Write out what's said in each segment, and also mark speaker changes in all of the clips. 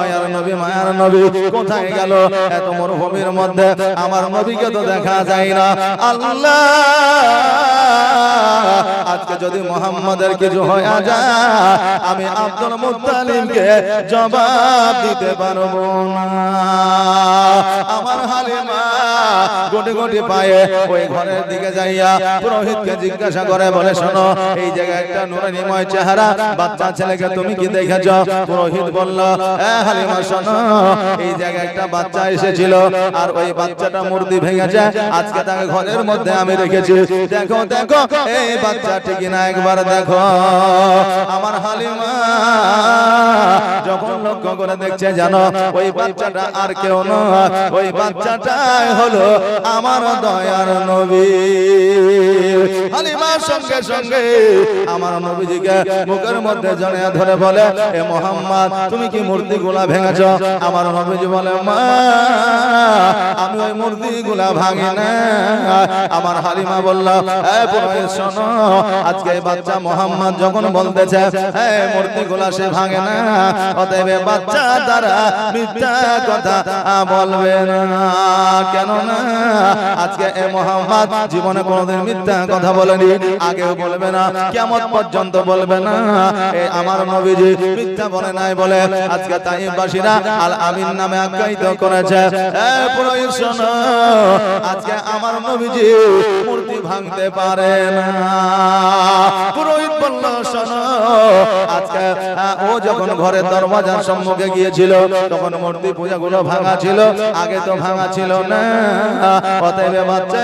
Speaker 1: দয়ার নবী মায়ার নবী কোথায় গেল? এত মরুভূমির মধ্যে আমার নবীকে তো দেখা যায় না। আল্লাহ! আজকে যদি মোহাম্মদের কিছু হয়ে যায় আমি আব্দুল মুতালিমকে জবাব দিতে পারব না। আমার হালিমা গোটি গোটি পায়ে ওই ঘরের দিকে যাইয়া পুরোহিতকে জিজ্ঞাসা করে, বলে, শোনো, এই জায়গায় একটা নুরানিময় চেহারা, বাচ্চা ছেলেকে তুমি কি দেখেছ? পুরোহিত বলল, এ হালিমা, শোনো, এই জায়গায় একটা বাচ্চা এসেছিল আর ওই বাচ্চাটা মূর্তি ভেঙেছে। আজকে তাকে ঘরের মধ্যে আমি রেখেছি। দেখো দেখো, এই বাচ্চাটি কিনা একবার দেখো। আমার হালিমা, যখন লক্ষ্য করে দেখছে, জানো, ওই বাচ্চাটা আর কেউ নয়। ওই বাচ্চাটাই হলো আমার দয়ার নবী। হালিমার সঙ্গে সঙ্গে আমার নবীজিকে মুখের মধ্যে ধরে বলে, এ মোহাম্মদ, তুমি কি মূর্তি গুলা ভেঙেছ? আমার নবীজি বলে, মা, আমি ওই মূর্তি গুলা ভাঙি না আমার হালিমা বলল শোনো, আজকে বাচ্চা মোহাম্মদ যখন বলতেছে, এ মূর্তি গুলা সে ভাঙে না অতএব বাচ্চা দ্বারা মিথ্যা কথা বলবে না। কেন না আজকে এ মোহাম্মদ জীবনে কোনোদিন মিথ্যা কথা বলেনি, আগেও বলবে না কেমন পর্যন্ত বলবে না। আমার নবীজি মিথ্যা বলে নাই বলে, আজকে তাইবাসীরা আল আমিন নামে আখ্যায়িত করেছে। আজকে আমার নবীজি মূর্তি ভাঙতে পারে না। পুরোহিত বলল, শোনো, আজকে ও যখন ঘরের দরওয়াজার সম্মুখে গিয়েছিল, তখন মূর্তি পূজাগুলো ভাঙা ছিল, আগে তো ভাঙা ছিল না। অতএব বাচ্চা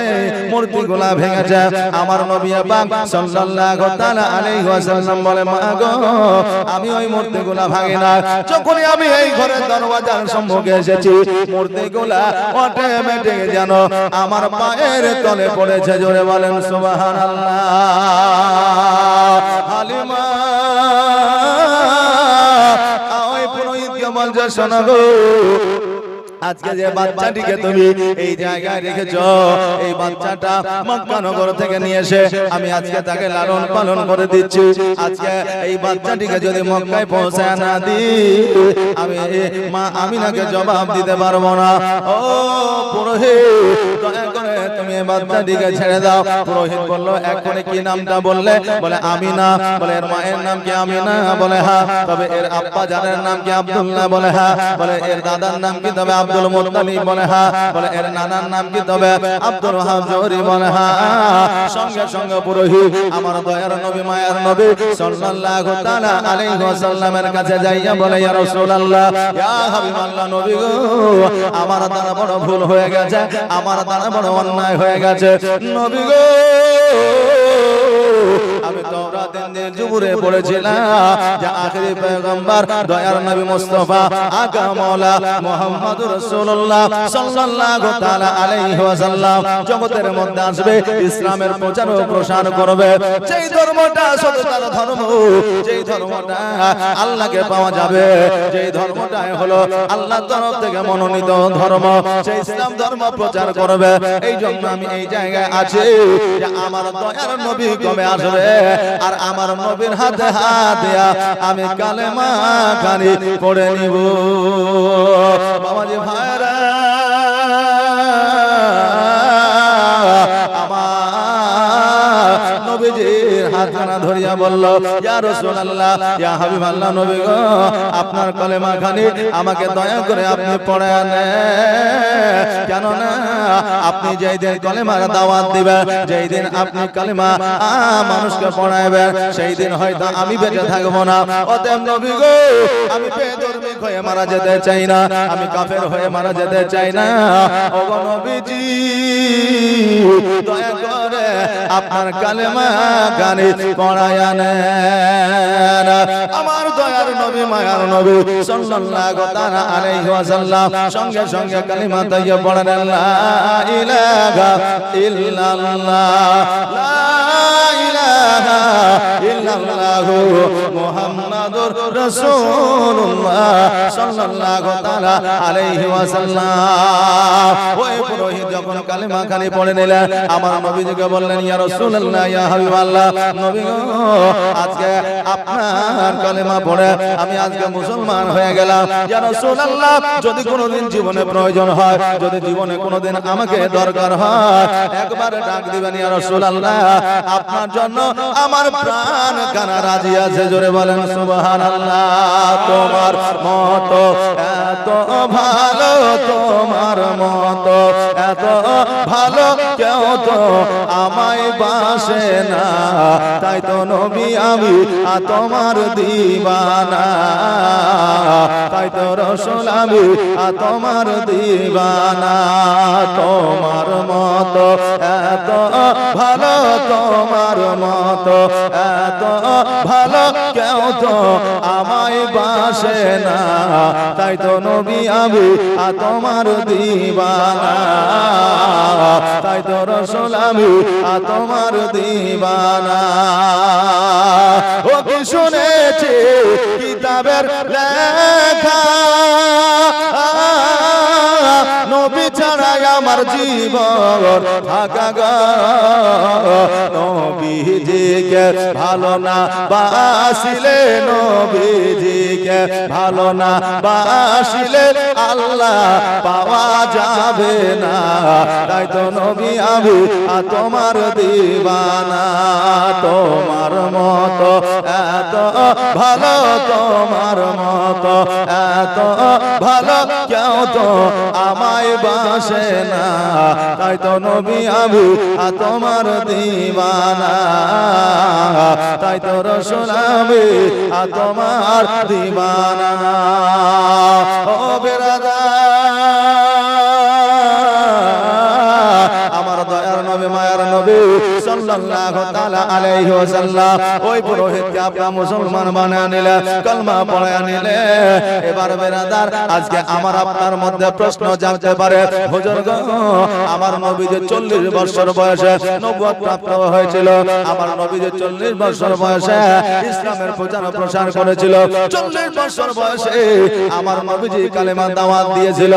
Speaker 1: মূর্তিগুলা ভেঙেছে। আমার নবী পাক সাল্লাল্লাহু তাআলা আলাইহি ওয়াসাল্লাম বলে মা গো আমি ওই মূর্তিগুলা ভাঙি না। যখনই আমি এই ঘরের দরওয়াজার সম্মুখে এসেছি মূর্তিগুলা অটোমেটিক যেন আমার পায়ের তলে পড়েছে। জোরে বলেন সুবহানাল্লাহ। হালিমা ওই পুরোহিতকে বলছে শোনো গো আজকে যে বাচ্চাটিকে তুমি এই জায়গায় রেখেছো এই বাচ্চাটা মক্কা নগর থেকে নিয়ে এসে আমি আজকে তাকে লালন পালন করে দিচ্ছি। আজকে এই বাচ্চাটিকে যদি মক্কায় পৌঁছায় না দিই আমি মা আমিনাকে জবাব দিতে পারব না। ও পুরোহিত দয়া করে তুমি এই বাচ্চাটিকে ছেড়ে দাও। পুরোহিত বলল এক্ষণে কি নামটা বললে? বলে আমিনা। বলে এর মায়ের নাম কি আমিনা? বলে হ্যাঁ। তবে এর আব্বা জানের নাম কি আব্দুল্লাহ? বলে হ্যাঁ। বলে এর দাদার নাম কি? তবে আব্দুল মুত্তালিব বলে হ্যাঁ। বলে, এর নানার নাম কি তবে? আব্দুল ওয়াহাব জহরি বলে হ্যাঁ। সঙ্গে সঙ্গে পুরোহিত আমার দয়ার নবী, মায়ের নবী সাল্লাল্লাহু তাআলা আলাইহি ওয়াসাল্লামের কাছে যাইয়া বলে, ইয়া রাসূলুল্লাহ, ইয়া হাবিবাল্লাহ নবী গো, আমার দ্বারা বড় ভুল হয়ে গেছে, আমার দ্বারা বড় অন্যায় হয়ে গেছে। নবী গো জুবুরে পড়েছিলাম যে আখেরি পয়গম্বর দয়ার নবী মুস্তাফা আকা মাওলা মুহাম্মদুর রাসূলুল্লাহ সাল্লাল্লাহু তাআলা আলাইহি ওয়াসাল্লাম জগতের মধ্যে আসবে ইসলামের প্রচার ও প্রসার করবে। যেই ধর্মটা সত্যতার ধর্ম যেই ধর্মটা আল্লাহকে পাওয়া যাবে যেই ধর্মটাই হলো আল্লাহর তরফ থেকে মনোনীত ধর্ম। সেই ইসলাম ধর্ম প্রচার করবে এই জন্য আমি এই জায়গায় আছি যে আমার দয়ার নবী কবে আসবে? আর আমার নবীর হাতে হাত দেয়া আমি কালেমা খানি পড়ে নিব। বাবাজি ভাইরা হাতখানা ধরিয়া বলল আপনার কলেমা খানি আমাকে দয়া করে আপনি পড়ায় কেন না আপনি যেই দিন কলেমার দাওয়াত দিবেন, যেই দিন আপনি কলেমা মানুষকে পড়াইবেন, সেই দিন হয়তো আমি বেঁচে থাকব না। আমি হয়ে মারা যেতে চাই না কাফের হয়ে মারা যেতে চাই না। করে আপনার কালেমা গানে নেন আমার দয়ার নবী, মায়ার নবী সাল্লাল্লাহু তাআলা আলাইহি ওয়াসাল্লাম সঙ্গে সঙ্গে কালিমা তাইয়্যিব পড়লেন লা ইলাহা ইল্লাল্লাহ, লা ইলাহা ইল্লাল্লাহু মুহাম্মাদুর মুহাম্মাদুর রাসূলুল্লাহ সাল্লাল্লাহু তাআলা আলাইহি ওয়াসাল্লাম। ওই পুরোহিত যখন কালেমা খানি পড়ে নিলেন, আমার নবীজিকে বললেন, ইয়া রাসূলুল্লাহ, ইয়া হাবিবাল্লাহ। নবী আজকে আপনার কালেমা পড়ে আমি আজকে মুসলমান হয়ে গেলাম। ইয়া রাসূলুল্লাহ, যদি কোনোদিন জীবনে প্রয়োজন হয়, যদি জীবনে কোনোদিন আমাকে দরকার হয়, একবার ডাক দিবেন, ইয়া রাসূলুল্লাহ, আপনার জন্য আমার প্রাণ কানা রাজি আছে। জোরে বলেন সুবহানাল্লাহ তোমার মত এত ভালো তোমার মত এত ভালো কেউ তো আমায় বাসে না। তাই তো নবী, আমি আ তোমার দিবানা। তাই তো রসুল, আমি আ তোমার দিবানা। তোমার মতো, এত ভালো তোমার মতো, এত ভালো কেউ তো আমায় বাসে না। তাই তো নবী, আমি আ তোমার দিবানা। তাই তো রসুল আমি তোমার দিবানা। ও কি শুনেছি কিতাবের লেখা? নবী ছাড়াই আমার জীবন থাকা নবীজিকে ভালো না বাসিলে, নবীজিকে ভালো না বাসিলে আল্লাহ পাওয়া যাবে না। তাই তো নবী আমি তোমার দিবানা, তোমার মতো, এত ভালো তোমার মতো, এত ভালো কেউ তো আমায় বাসে না। তাই তো নবী আবু তোমার দিবানা। তাই তো রসুল আমি তোমার দিবানা। ও বেরাদা সাল্লাল্লাহু তাআলা আলাইহি ওয়াসাল্লাম। ওই পুরোহিতকে আপনারা মুসলমান বানায় নিলে, কলমা পড়ায় নিলে। এবার বেরাদার, আজকে আমার আপনার মধ্যে প্রশ্ন জানতে পারে, হুজুর আমার নবী যে 40 বছর বয়সে নবুয়ত প্রাপ্ত হয়েছিল, আমার নবী যে 40 বছর বয়সে ইসলামের প্রচার প্রসার করেছিল 40 বছর বয়সে আমার নবীজি কালেমা দাওয়াত দিয়েছিল।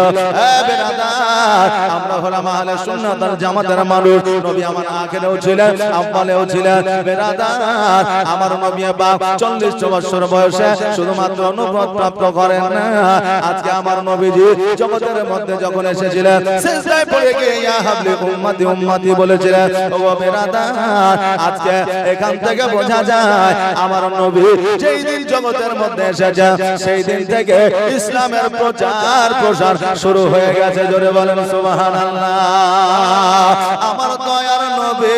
Speaker 1: এ বেরাদার, আমরা হলাম আহলে সুন্নাত ওয়াল জামাতের মানুষ, নবী আমার আখেরেও ছিলেন আব্বালেও ছিলেন বেরাদার, আমার নবী পাক 40 বছর বয়সে শুধুমাত্র অনুভব প্রাপ্ত করেন না। আজকে আমার নবীজি জগতের মধ্যে যখন এসেছিলেন, সিজদায় পড়ে গিয়ে, ইয়া হাবলি উম্মতি উম্মতি বলেছিলেন ও বেরাদার, আজকে এখান থেকে বোঝা যায়, আমার নবী যেই দিন জগতের মধ্যে এসেছে, সেই দিন থেকে ইসলামের প্রচার প্রসার শুরু হয়ে গেছে। জোরে বলেন, সুবহানাল্লাহ। আমার দয়ার নবী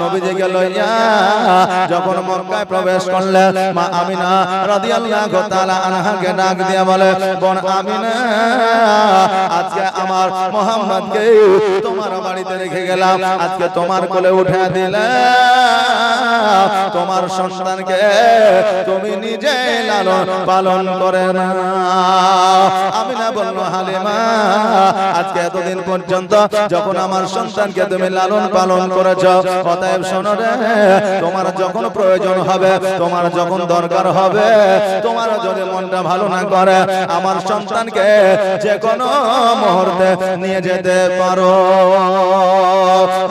Speaker 1: নবীজিকে গেল যখন মক্কায় প্রবেশ করলে মা আমিনা রাদিয়াল্লাহু তাআলা আনহাকে ডাক দিয়া বলে বোন আমিনা আজকে আমার মোহাম্মদকে তোমার বাড়িতে রেখে গেলাম আজকে তোমার কোলে উঠে দিলাম তোমার সন্তানকে তুমি নিজে লালন পালন করে না। আমি না বলব হালিমা, আজকে এতদিন পর্যন্ত যখন আমার সন্তানকে তুমি লালন পালন করেছ, অতএব শোনো রে, তোমার যখন প্রয়োজন হবে, তোমার যখন দরকার হবে, তোমার যদি মনটা ভালো না করে, আমার সন্তানকে যে কোনো মুহূর্তে নিয়ে যেতে পারো।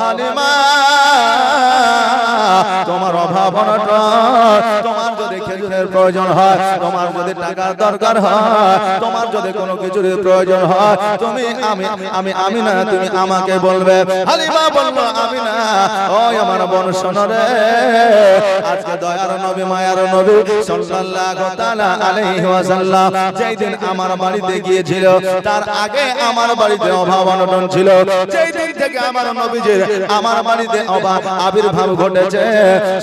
Speaker 1: হালিমা তোমার অভাব অনটন প্রয়োজন হয়, তোমার যদি টাকার দরকার হয়, তোমার যদি কোনো কিছুর প্রয়োজন হয়, তুমি আমি আমি আমি না, তুমি আমাকে বলবে। হালিমা বলব আমি না, ওই আমার বোন আজকে দয়ার নবী, মায়ার নবী সাল্লাল্লাহু তাআলা আলাইহি ওয়াসাল্লাম যেই দিন আমার বাড়িতে গিয়েছিল, তার আগে আমার বাড়িতে অভাব অনটন ছিল। যেই দিন থেকে আমার নবীজির আমার বাড়িতে অভাব, আবির্ভাব ঘটেছে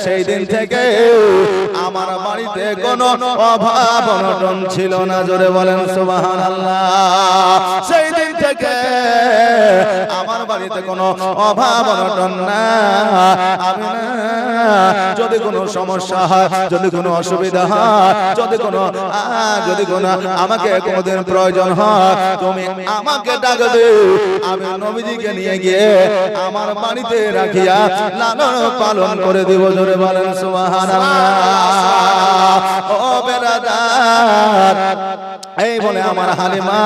Speaker 1: সেই দিন থেকে আমার বাড়িতে কোনো অভাব অনটন ছিল না, জোরে বলেন সুবহানাল্লাহ। সেই দিন থেকে আমার বাড়িতে কোনো অভাব অনটন না। আমি যদি কোনো সমস্যা হয়, যদি কোনো অসুবিধা হয়, যদি কোনো যদি কোনো আমাকে কোনোদিন প্রয়োজন হয়, তুমি আমাকে ডাকবে আমি নবীজিকে নিয়ে গিয়ে আমার বাড়িতে রাখিয়া লালন পালন করে দিব, জোরে বলেন সুবহানাল্লাহ। ও বেরাদার, এই বলে আমার হালিমা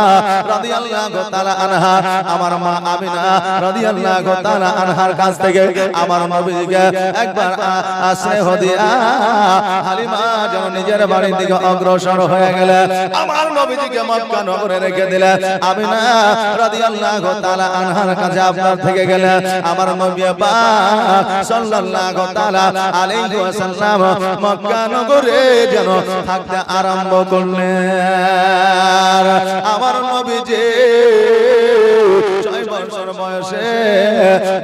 Speaker 1: রাদিয়াল্লাহু তাআলা আনহা, আমার মা আমিনা রাদিয়াল্লাহু তাআলা আনহার কাছ থেকে আমার নবীকে একবার আ- আ- স্নেহ দিয়া হালিমা যেন নিজের বাড়ির দিকে অগ্রসর হয়ে গেলে, আমার নবীজিকে মক্কা নগরে রেখে দিলে। আমিনা রাদিয়াল্লাহু তাআলা আনহার কাছে আপনার থেকে গেলে, আমার নবী পাক সাল্লাল্লাহু তাআলা আলাইহি ওয়াসাল্লাম মক্কা নগরে যেন থাকতে আরম্ভ করলে আমার নবীজি বয়সে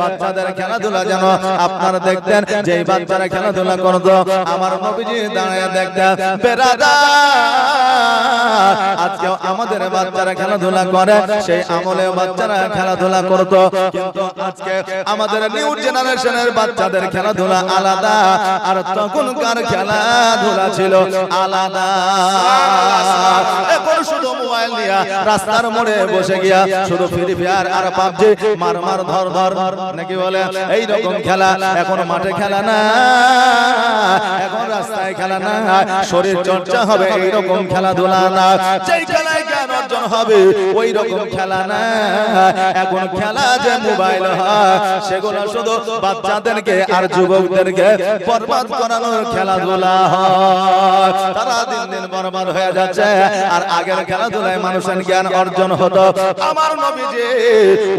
Speaker 1: বাচ্চাদের খেলাধুলা যেন আপনারা বাচ্চারা খেলাধুলা করতো, আমার নবীজি দাঁড়িয়ে দেখতেন বেরাদা আজকে আমাদের বাচ্চারা খেলাধুলা করে, সেই বাচ্চারা খেলাধুলা করতো। কিন্তু আজকে আমাদের নিউ জেনারেশনের বাচ্চাদের খেলাধুলা আলাদা, আর তখনকার খেলাধুলা ছিল আলাদা। রাস্তার মোড়ে বসে গিয়া শুধু ফ্রি ফায়ার আর পাবজি মার মার ধর ধর, নাকি বলে? এই রকম খেলা এখন মাঠে খেলা না, এখন রাস্তায় খেলা না, শরীর চর্চা হবে এই রকম খেলাধুলা না। যেই খেলায় জ্ঞান অর্জন হবে ওই রকম খেলা না। এখন খেলা যে মোবাইল হয় সেগুলো শুধু বাচ্চাদেরকে আর যুবকদেরকে বরবাদ করানোর খেলাধুলা হয়। তারা দিন দিন বরবাদ হয়ে যাচ্ছে। আর আগের খেলাধুলায় মানুষের জ্ঞান অর্জন হতো। আমার নবীজি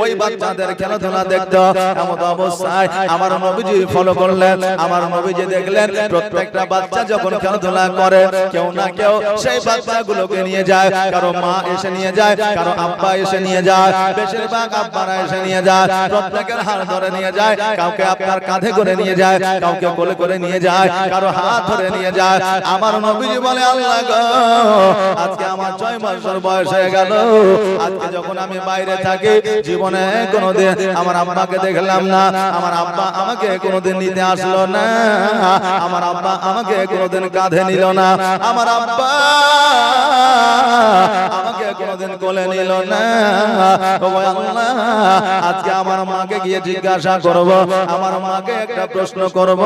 Speaker 1: ওই বাচ্চাদের খেলাধুলা দেখতো। এমন অবস্থায় আমার নবীজি ফলো করলেন। আমার নবীজি দেখলেন প্রত্যেকটা বাচ্চা যখন খেলাধুলা করে কেউ না কেউ সেই বাচ্চাগুলোকে নিয়ে যায়, কারও মা এসে নিয়ে যায়, কারও আব্বা এসে নিয়ে যায়, বেশিরভাগ আব্বারা এসে নিয়ে যায় প্রত্যেকের হাত ধরে নিয়ে যায়, কাউকে আপনার কাঁধে করে নিয়ে যায়, কাউকে কোলে করে নিয়ে যায়, কারও হাত ধরে নিয়ে যায়। আমার নবীজি বলে, আল্লাহ গো, আজকে আমার ছয় বছর বয়স হয়ে গেল। আজকে যখন আমি বাইরে থাকি, জীবনে কোনোদিন আমার আব্বাকে দেখলাম না, আমার আব্বা আমাকে কোনোদিন নিতে আসলো না, আমার আব্বা আমাকে কোনোদিন কাঁধে নিল না, আমার আব্বা আমাকে কোনোদিন কোলে নিল না। আজকে আমার মাকে গিয়ে জিজ্ঞাসা করব, আমার মাকে একটা প্রশ্ন করব।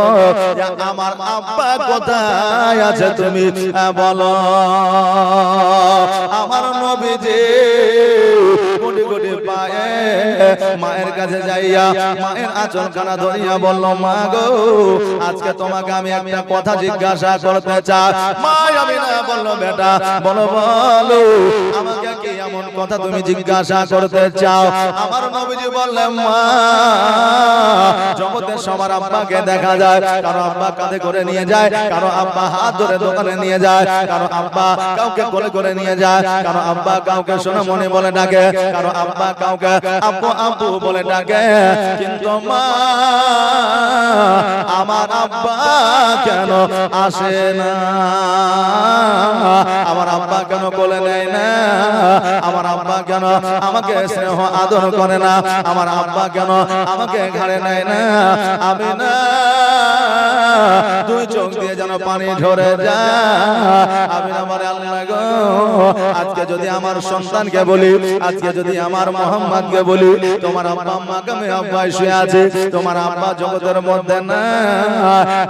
Speaker 1: আমার আব্বা কোথায় আছে তুমি বলো। আমার নবীজি কোটি পায়ে মায়ের কাছে যাইয়া মায়ের আচল খানা ধরিয়া বলল মা গো আজকে তোমাকে আমি একটা কথা জিজ্ঞাসা করতে চাই। মা আমি না বলল বেটা বলো বলো আমাকে এমন কথা তুমি জিজ্ঞাসা করতে চাও। আমার নবীজি বললেন মা জগতে সবার আব্বাকে দেখা যায় কারও আব্বা কাঁধে করে নিয়ে যায় কারও আব্বা হাত ধরে দোকানে নিয়ে যায় কারও আব্বা কাউকে কোলে করে নিয়ে যায় কারও আব্বা কাউকে শোনা মনে বলে ডাকে কারও আব্বা কাউকে আব্বু আব্বু বলে ডাকে। কিন্তু মা আমার আব্বা কেন আসে না? আমার আব্বা কেন কোলে নেয় না? আমার আব্বা কেন? আমাকে স্নেহ আদর করে না। আমার আব্বা কেন? আমাকে ঘাড়ে নেয় না। আমি না দুই চোখ দিয়ে যেন পানি ঝরে যায়। আমি আমার আল্লাহ গো। আজকে যদি আমার সন্তানকে বলি আজকে যদি আমার মোহাম্মদকে বলি তোমার আব্বা আম্মাকে আমি আব্বাই শুয়ে আছে তোমার আব্বা জগতের মধ্যে না।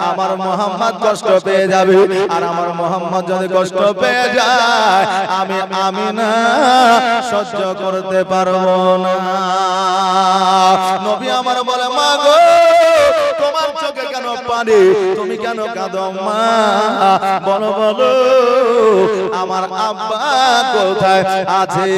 Speaker 1: আমার মোহাম্মদ কষ্ট পেয়ে যাবে আর আমার মোহাম্মদ যদি কষ্ট পেয়ে যায় আমি আমি না সহ্য করতে পারব না। নবী আমার বলে মা গো পানি তুমি কেন কাঁদো মা? বলো বলো আমার আব্বা কোথায় আছে?